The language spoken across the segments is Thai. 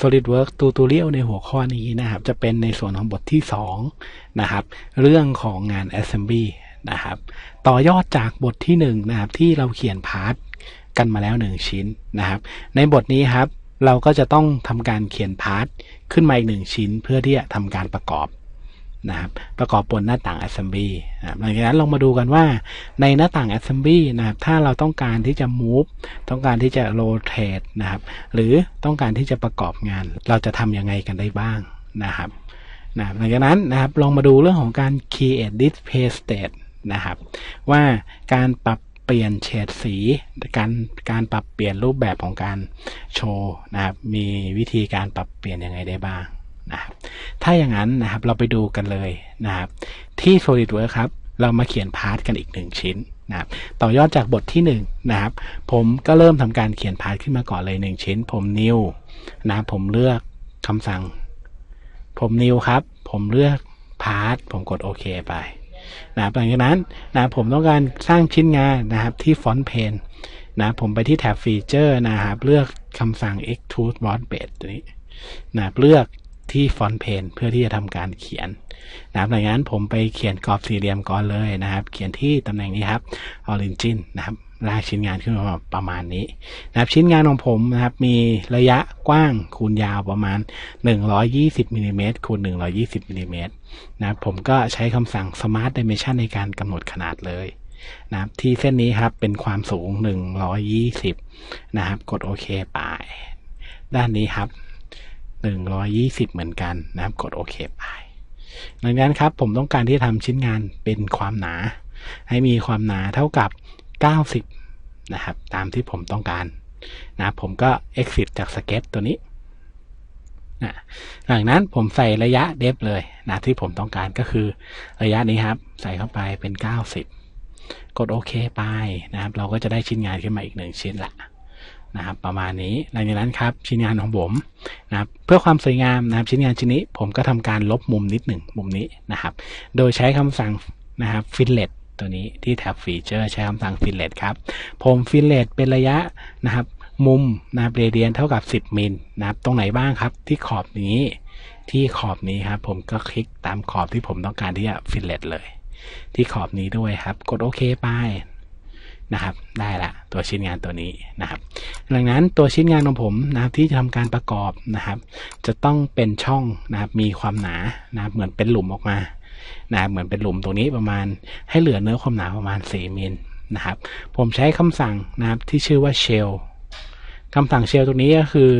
SolidWorks Tutorial ในหัวข้อนี้นะครับ จะเป็นในส่วนของบทที่ 2 นะครับ เรื่องของงาน Assembly นะครับ ต่อยอดจากบทที่ 1 นะครับ ที่เราเขียนพาร์ทกันมาแล้ว 1 ชิ้นนะครับ ในบทนี้ครับ เราก็จะต้องทำการเขียนพาร์ทขึ้นมาอีกหนึ่งชิ้น เพื่อที่จะทำการประกอบ นะครับประกอบบนหน้าต่าง Assembly นะครับหลังจากนั้นลองมาดูกันว่าในหน้าต่าง Assembly นะครับถ้าเราต้องการที่จะ move ต้องการที่จะ rotate นะครับหรือต้องการที่จะประกอบงาน เราจะทำยังไงกันได้บ้างนะครับนะหลังจากนั้นนะครับลองมาดูเรื่องของการ create display state นะครับว่าการปรับเปลี่ยนเฉดสีการการปรับเปลี่ยนรูปแบบของการโชว์นะครับมีวิธีการปรับเปลี่ยนยังไงได้บ้าง นะครับถ้าอย่างนั้นนะครับเราไปดูกันเลยนะครับที่ SolidWorks ครับเรามาเขียนพาร์ทกันอีกหนึ่งชิ้นนะครับต่อยอดจากบทที่1นนะครับผมก็เริ่มทำการเขียนพาร์ทขึ้นมาก่อนเลย 1 ชิ้น ผม new นะครับผมเลือกคำสั่ง ผม new ครับ ผมเลือกพาร์ทผมกดโอเคไปนะหลังจากนั้นนะผมต้องการสร้างชิ้นงานนะครับที่ฟอนต์เพนนะผมไปที่แท็บฟีเจอร์นะครับ เลือกคำสั่ง extrude broad base ตัวนี้นะเลือก ที่ฟอนเพนเพื่อที่จะทำการเขียนนะครับดังนั้นผมไปเขียนกรอบสี่เหลี่ยมก่อนเลยนะครับ เขียนที่ตำแหน่งนี้ครับ origin นะครับลากชิ้นงานขึ้นมาประมาณนี้นะครับชิ้นงานของผมนะครับมีระยะกว้างคูณยาวประมาณ 120มิลิเมตรคูณ120มิลิเมตรนะครับผมก็ใช้คำสั่ง smart dimension ในการกำหนดขนาดเลยนะครับที่เส้นนี้ครับเป็นความสูง 120 นะครับ กดโอเคไป ด้านนี้ครับ 120 เหมือนกันนะครับ กดโอเคไปดังนั้นครับผมต้องการที่จะทำชิ้นงานเป็นความหนา ให้มีความหนาเท่ากับ 90 นะครับ ตามที่ผมต้องการนะผมก็ exit จากสเก็ตตัวนี้นะหลังนั้นผมใส่ระยะเดฟเลยนะที่ผมต้องการก็คือระยะนี้ครับ ใส่เข้าไปเป็น 90 กดโอเคไปนะครับ เราก็จะได้ชิ้นงานขึ้นมาอีกหนึ่งชิ้นละ นะครับประมาณนี้หลังจานั้นครับชิ้นงานของผมนะครับเพื่อความสวยงามนะครับชิ้นงานชิ้นนี้ผมก็ทำการลบมุมนิดหนึ่งมุมนี้นะครับ โดยใช้คำสั่งนะครับฟิลเลตตัวนี้ที่แท็บฟีเจอร์ใช้คำสั่งฟิลเลตครับผมฟิลเลตเป็นระยะนะครับมุมนะครับเรเดียนเท่ากับ 10 มิลนะครับตรงไหนบ้างครับที่ขอบนี้ที่ขอบนี้ครับผมก็คลิกตามขอบที่ผมต้องการที่จะฟิลเลตเลย ที่ขอบนี้ด้วยครับ กดโอเคไปนะครับ ได้ละตัวชิ้นงานตัวนี้นะครับ ดังนั้นตัวชิ้นงานของผมนะครับที่จะทำการประกอบนะครับ จะต้องเป็นช่องนะครับมีความหนานะครับเหมือนเป็นหลุมออกมานะเหมือนเป็นหลุมตรงนี้ประมาณให้เหลือเนื้อความหนาประมาณ 4มิลนะครับ ผมใช้คำสั่งนะครับที่ชื่อว่า shell คำสั่ง shell ตรงนี้ก็คือ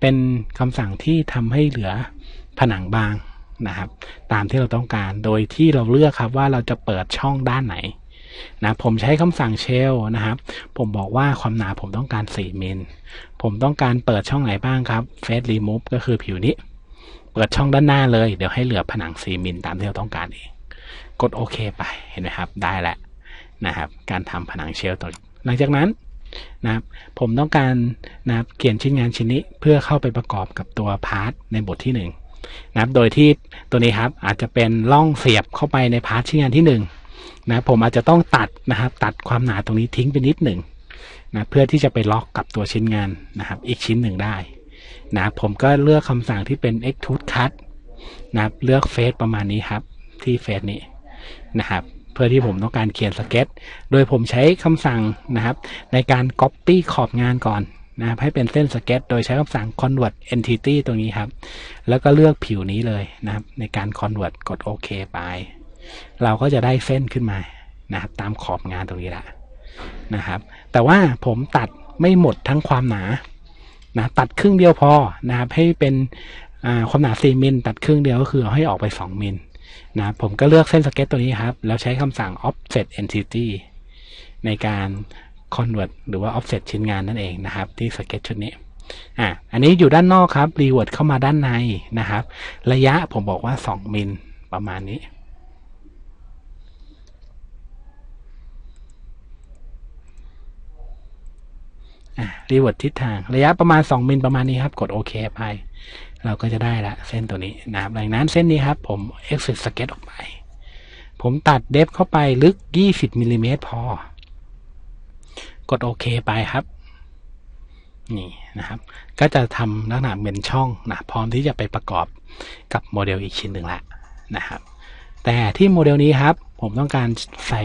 เป็นคำสั่งที่ทำให้เหลือผนังบางนะครับ ตามที่เราต้องการโดยที่เราเลือกครับว่าเราจะเปิดช่องด้านไหน นะผมใช้คำสั่งเชลนะครับ ผมบอกว่าความหนาผมต้องการ 4 มิล ผมต้องการเปิดช่องไหนบ้างครับเฟสรีมูฟก็คือผิวนี้ เปิดช่องด้านหน้าเลย เดี๋ยวให้เหลือผนัง 4 มิลตามที่เราต้องการเอง กดโอเคไป เห็นไหมครับ ได้แล้วนะครับ การทำผนังเชลตัวหลังจากนั้นนะครับผมต้องการนะครับเขียนชิ้นงานชิ้นนี้เพื่อเข้าไปประกอบกับตัวพาร์ทในบทที่1นะครับโดยที่ตัวนี้ครับอาจจะเป็นล่องเสียบเข้าไปในพาร์ทชิ้นงานที่1 นะผมอาจจะต้องตัดนะครับ ตัดความหนาตรงนี้ทิ้งไปนิดหนึ่งนะเพื่อที่จะไปล็อกกับตัวชิ้นงานนะครับ อีกชิ้นหนึ่งได้นะผมก็เลือกคำสั่งที่เป็น extrude cut นะครับเลือกเฟสประมาณนี้ครับ ที่เฟสนี้นะครับ เพื่อที่ผมต้องการเขียนสเก็ต โดยผมใช้คำสั่งนะครับ ในการ copy ขอบงานก่อนนะครับให้เป็นเส้นสเก็ต โดยใช้คำสั่ง convert entity ตรงนี้ครับ แล้วก็เลือกผิวนี้เลยนะครับ ในการ convert กดโอเคไป เราก็จะได้เส้นขึ้นมานะครับตามขอบงานตรงนี้แหละนะครับ แต่ว่าผมตัดไม่หมดทั้งความหนานะตัดครึ่งเดียวพอนะครับให้เป็นความหนา 4 มิล ตัดครึ่งเดียวก็คือให้ออกไป 2 มิลนะผมก็เลือกเส้นสเก็ตตัวนี้ครับ แล้วใช้คำสั่ง offset entity ในการ convert หรือว่า offset ชิ้นงานนั่นเองนะครับ ที่สเก็ตชุดนี้อะอันนี้อยู่ด้านนอกครับ revert เข้ามาด้านในนะครับ ระยะผมบอกว่า 2 มิลประมาณนี้ รีเวิร์ดทิศทาง ระยะประมาณ 2 มิลประมาณนี้ครับ กดโอเคไป เราก็จะได้ละเส้นตัวนี้นะครับดังนั้นเส้นนี้ครับผม exit sketch ออกไป ผมตัดเดฟเข้าไปลึก 20มิลลิเมตรพอ กดโอเคไปครับ นี่นะครับ ก็จะทำลักษณะเป็นช่องนะพร้อมที่จะไปประกอบกับโมเดลอีกชิ้นหนึ่งละนะครับ แต่ที่โมเดลนี้ครับ ผมต้องการใส่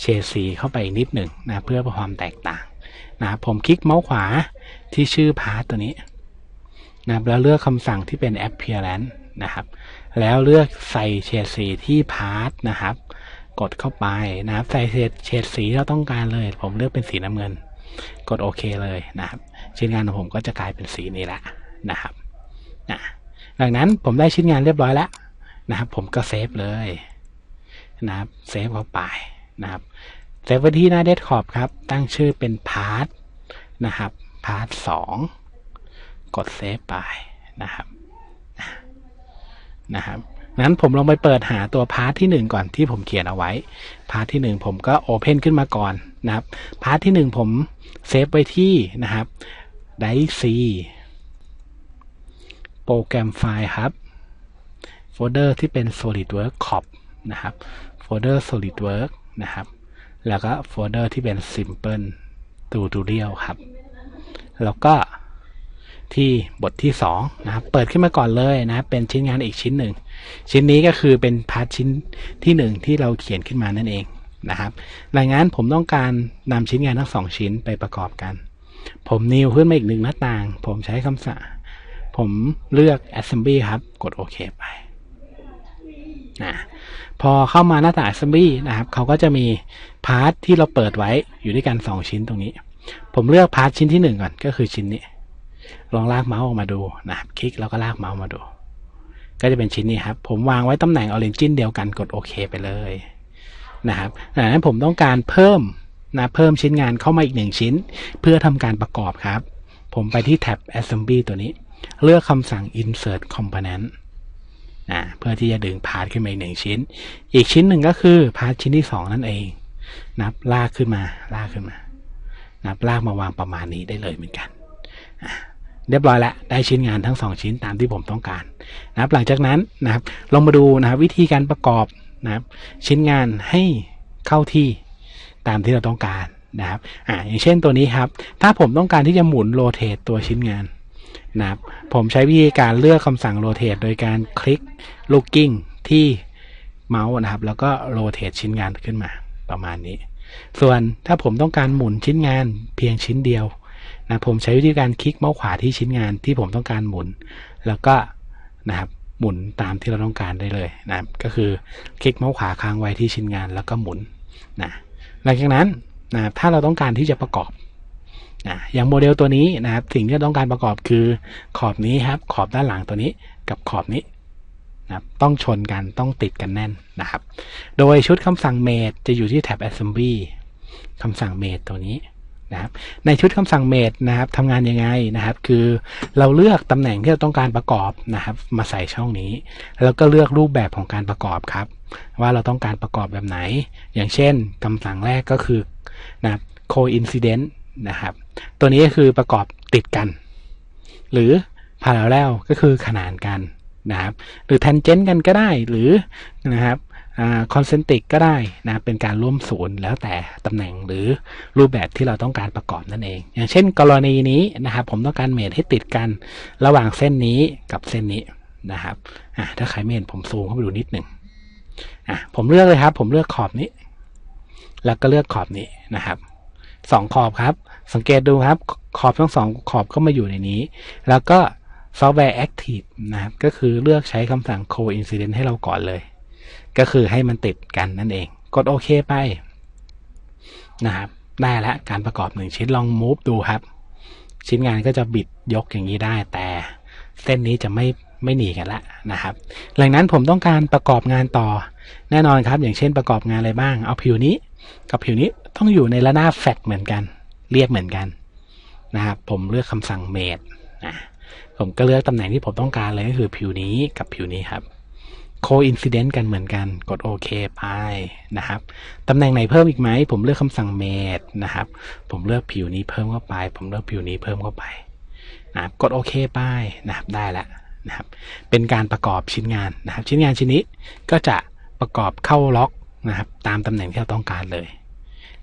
เฉดสีเข้าไปนิดหนึ่งนะเพื่อความแตกต่าง นะผมคลิกเมาส์ขวาที่ชื่อพาร์ตตัวนี้นะแล้วเลือกคำสั่งที่เป็น appearance นะครับ แล้วเลือกใส่เฉดสีที่พาร์ตนะครับ กดเข้าไปนะครับ ใส่เฉดเฉดสีที่เราต้องการเลย ผมเลือกเป็นสีน้ำเงิน กดโอเคเลยนะครับ ชิ้นงานของผมก็จะกลายเป็นสีนี้ละนะครับนะดังนั้นผมได้ชิ้นงานเรียบร้อยแล้วนะครับ ผมก็เซฟเลยนะครับ เซฟเข้าไปนะครับ เซฟไว้ที่หน้าเดสก์ท็อปครับ ตั้งชื่อเป็นพาร์ทนะครับพาร์ทสองกดเซฟไปนะครับนะครับนั้นผมลองไปเปิดหาตัวพาร์ทที่หนึ่งก่อนที่ผมเขียนเอาไว้ พาร์ทที่หนึ่งผมก็โอเพนขึ้นมาก่อนนะครับ พาร์ทที่หนึ่งผมเซฟไว้ที่นะครับไดซีโปรแกรมไฟล์ครับ โฟลเดอร์ที่เป็น SolidWorks Corp นะครับ โฟลเดอร์ SolidWorks นะครับ แล้วก็โฟลเดอร์ที่เป็น Simple Tutorial ครับ แล้วก็ที่บทที่2นะครับ เปิดขึ้นมาก่อนเลยนะ เป็นชิ้นงานอีกชิ้นหนึ่ง ชิ้นนี้ก็คือเป็นพาร์ทชิ้นที่ 1 ที่เราเขียนขึ้นมานั่นเองนะครับดังนั้นผมต้องการนำชิ้นงานทั้งสองชิ้นไปประกอบกัน ผมนิวขึ้นมาอีกหนึ่งหน้าต่าง ผมใช้คำสั่ง ผมเลือก assembly ครับ กดโอเคไป นะพอเข้ามาหน้าต่าง assembly นะครับเขาก็จะมีพาร์ทที่เราเปิดไว้อยู่ด้วยกัน 2 ชิ้นตรงนี้ ผมเลือกพาร์ทชิ้นที่ 1 ก่อนก็คือชิ้นนี้ ลองลากเมาส์ออกมาดูนะครับคลิกแล้วก็ลากเมาส์มาดู ก็จะเป็นชิ้นนี้ครับ ผมวางไว้ตำแหน่ง origin เดียวกันกดโอเคไปเลยนะครับดังนั้นผมต้องการเพิ่มนะเพิ่มชิ้นงานเข้ามาอีกหนึ่งชิ้น เพื่อทำการประกอบครับ ผมไปที่แท็บ assembly ตัวนี้ เลือกคำสั่ง insert component นะเพื่อที่จะดึงพาร์ทขึ้นมาอีกหนึ่งชิ้น อีกชิ้นหนึ่งก็คือพาร์ทชิ้นที่สองนั่นเองนับลากขึ้นมาลากขึ้นมานับลากมาวางประมาณนี้ได้เลยเหมือนกันเรียบร้อยแล้วได้ชิ้นงานทั้งสองชิ้นตามที่ผมต้องการนะครับหลังจากนั้นนะครับลองมาดูนะครับวิธีการประกอบนะครับชิ้นงานให้เข้าที่ตามที่เราต้องการนะครับอ่าอย่างเช่นตัวนี้ครับ ถ้าผมต้องการที่จะหมุนโรเตทตัวชิ้นงาน นะครับผมใช้วิธีการเลือกคำสั่งโรเตทโดยการคลิกลูกกิ้งที่เมาส์นะครับ แล้วก็โรเตทชิ้นงานขึ้นมาประมาณนี้ ส่วนถ้าผมต้องการหมุนชิ้นงานเพียงชิ้นเดียวนะผมใช้วิธีการคลิกเมาส์ขวาที่ชิ้นงานที่ผมต้องการหมุน แล้วก็นะครับหมุนตามที่เราต้องการได้เลยนะก็คือคลิกเมาส์ขวาค้างไว้ที่ชิ้นงานแล้วก็หมุนนะหลังจากนั้นนะถ้าเราต้องการที่จะประกอบ นะอย่างโมเดลตัวนี้นะครับ สิ่งที่เราต้องการประกอบคือขอบนี้ครับ ขอบด้านหลังตัวนี้กับขอบนี้นะต้องชนกันต้องติดกันแน่นนะครับ โดยชุดคำสั่ง made จะอยู่ที่แท็บ assembly คำสั่ง made ตัวนี้นะครับ ในชุดคำสั่ง made นะครับทำงานยังไงนะครับ คือเราเลือกตำแหน่งที่เราต้องการประกอบนะครับ มาใส่ช่องนี้ แล้วก็เลือกรูปแบบของการประกอบครับ ว่าเราต้องการประกอบแบบไหน อย่างเช่นคำสั่งแรกก็คือนะครับ coincident นะครับ ตัวนี้ก็คือประกอบติดกัน หรือ parallel ก็คือขนานกันนะครับหรือ tangent กันก็ได้หรือนะครับคอนเซนติกก็ได้นะเป็นการร่วมศูนย์แล้วแต่ตำแหน่งหรือรูปแบบที่เราต้องการประกอบนั่นเอง อย่างเช่น กรณีนี้นะครับ ผมต้องการเมทให้ติดกันระหว่างเส้นนี้กับเส้นนี้นะครับอะถ้าใครไม่เห็นผมซูมเข้าไปดูนิดหนึ่งอะผมเลือกเลยครับ ผมเลือกขอบนี้ แล้วก็เลือกขอบนี้นะครับ สองขอบครับ สังเกตดูครับ ขอบทั้งสองขอบก็มาอยู่ในนี้ แล้วก็ซอฟต์แวร์ Active นะครับ ก็คือเลือกใช้คำสั่ง coincident ให้เราก่อนเลย ก็คือให้มันติดกันนั่นเอง กดโอเคไปนะครับ ได้แล้วการประกอบหนึ่งชิ้นลองมูฟดูครับ ชิ้นงานก็จะบิดยกอย่างนี้ได้ แต่เส้นนี้จะไม่ไม่หนีกันละนะครับ หลังนั้นผมต้องการประกอบงานต่อ แน่นอนครับ อย่างเช่นประกอบงานอะไรบ้าง เอาผิวนี้ กับผิวนี้ต้องอยู่ในระนาบแฟกเหมือนกัน เรียบเหมือนกันนะครับผมเลือกคำสั่งเมดนะผมก็เลือกตำแหน่งที่ผมต้องการเลยก็คือผิวนี้กับผิวนี้ครับโคอินซิเดนต์กันเหมือนกัน กดโอเคไปนะครับตำแหน่งไหนเพิ่มอีกไหม ผมเลือกคำสั่ง made นะครับ ผมเลือกผิวนี้เพิ่มเข้าไป ผมเลือกผิวนี้เพิ่มเข้าไปนะครับกดโอเคไปนะครับได้แล้วนะครับ เป็นการประกอบชิ้นงานนะครับ ชิ้นงานชิ้นนี้ก็จะประกอบเข้าล็อก นะครับตามตำแหน่งที่เราต้องการเลย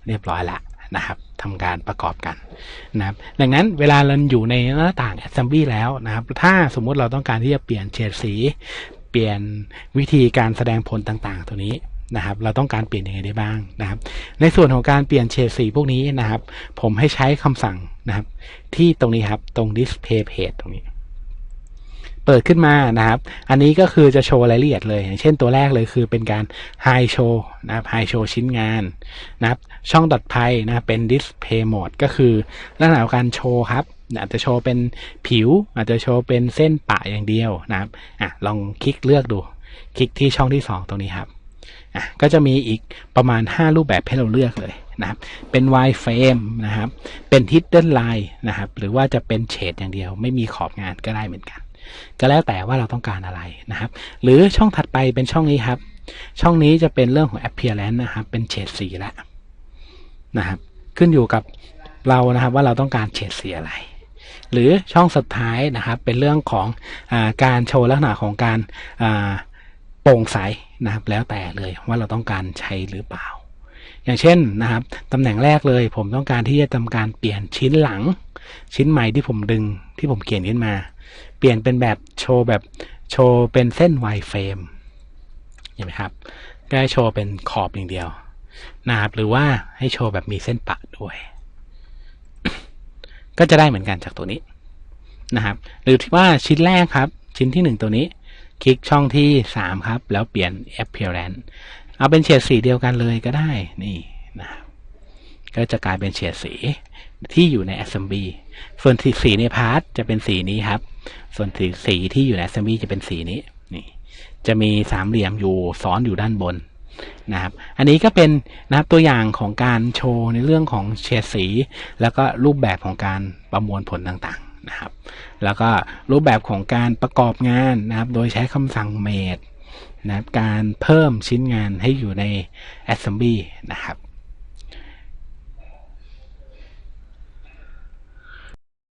เรียบร้อยแล้วนะครับทำการประกอบกันนะครับดังนั้นเวลาเราอยู่ในหน้าต่าง Assembly แล้วนะครับ ถ้าสมมุติเราต้องการที่จะเปลี่ยนเฉดสี เปลี่ยนวิธีการแสดงผลต่างๆ ตัวนี้นะครับ เราต้องการเปลี่ยนยังไงได้บ้างนะครับ ในส่วนของการเปลี่ยนเฉดสีพวกนี้นะครับ ผมให้ใช้คำสั่งนะครับ ที่ตรงนี้ครับตรง display page ตรงนี้ เปิดขึ้นมานะครับ อันนี้ก็คือจะโชว์รายละเอียดเลย อย่างเช่นตัวแรกเลยคือเป็นการ high show นะครับ high show ชิ้นงานนะครับ ช่องตัดไพ่นะเป็น display mode ก็คือลักษณะการโชว์ครับอาจจะโชว์เป็นผิว อาจจะโชว์เป็นเส้นปะอย่างเดียวนะครับอะลองคลิกเลือกดู คลิกที่ช่องที่ 2 ตรงนี้ครับอะก็จะมีอีกประมาณ 5 รูปแบบให้เราเลือกเลยนะครับ เป็น wide frame นะครับ เป็น hidden line นะครับ หรือว่าจะเป็นเฉดอย่างเดียว ไม่มีขอบงานก็ได้เหมือนกัน ก็แล้วแต่ว่าเราต้องการอะไรนะครับ หรือช่องถัดไปเป็นช่องนี้ครับ ช่องนี้จะเป็นเรื่องของ appearance นะครับ เป็นเฉดสีละนะครับ ขึ้นอยู่กับเรานะครับว่าเราต้องการเฉดสีอะไร หรือช่องสุดท้ายนะครับ เป็นเรื่องของอการโชว์ลักษณะของการโปร่งใสนะครับ แล้วแต่เลยว่าเราต้องการใช้หรือเปล่า อย่างเช่นนะครับตำแหน่งแรกเลย ผมต้องการที่จะทำการเปลี่ยนชิ้นหลัง ชิ้นใหม่ที่ผมดึงที่ผมเขียนขึ้นมา เปลี่ยนเป็นแบบโชว์แบบโชว์เป็นเส้นไวเฟรมเห็นไหมครับก็ให้โชว์เป็นขอบอย่างเดียวนะครับหรือว่าให้โชว์แบบมีเส้นปะด้วย ก็จะได้เหมือนกันจากตัวนี้นะครับ หรือว่าชิ้นแรกครับ ชิ้นที่หนึ่งตัวนี้ คลิกช่องที่สามครับ แล้วเปลี่ยน appearance เอาเป็นเฉดสีเดียวกันเลยก็ได้นี่นะครับ ก็จะกลายเป็นเฉดสีที่อยู่ใน assembly ส่วนสีในพาร์ทจะเป็นสีนี้ครับ ส่วนสีสีที่อยู่ใน assembly จะเป็นสีนี้นี่จะมีสามเหลี่ยมอยู่ซ้อนอยู่ด้านบนนะครับ อันนี้ก็เป็นนะครับตัวอย่างของการโชว์ในเรื่องของเฉดสี แล้วก็รูปแบบของการประมวลผลต่างๆนะครับ แล้วก็รูปแบบของการประกอบงานนะครับ โดยใช้คำสั่ง made นะครับการเพิ่มชิ้นงานให้อยู่ใน assembly นะครับ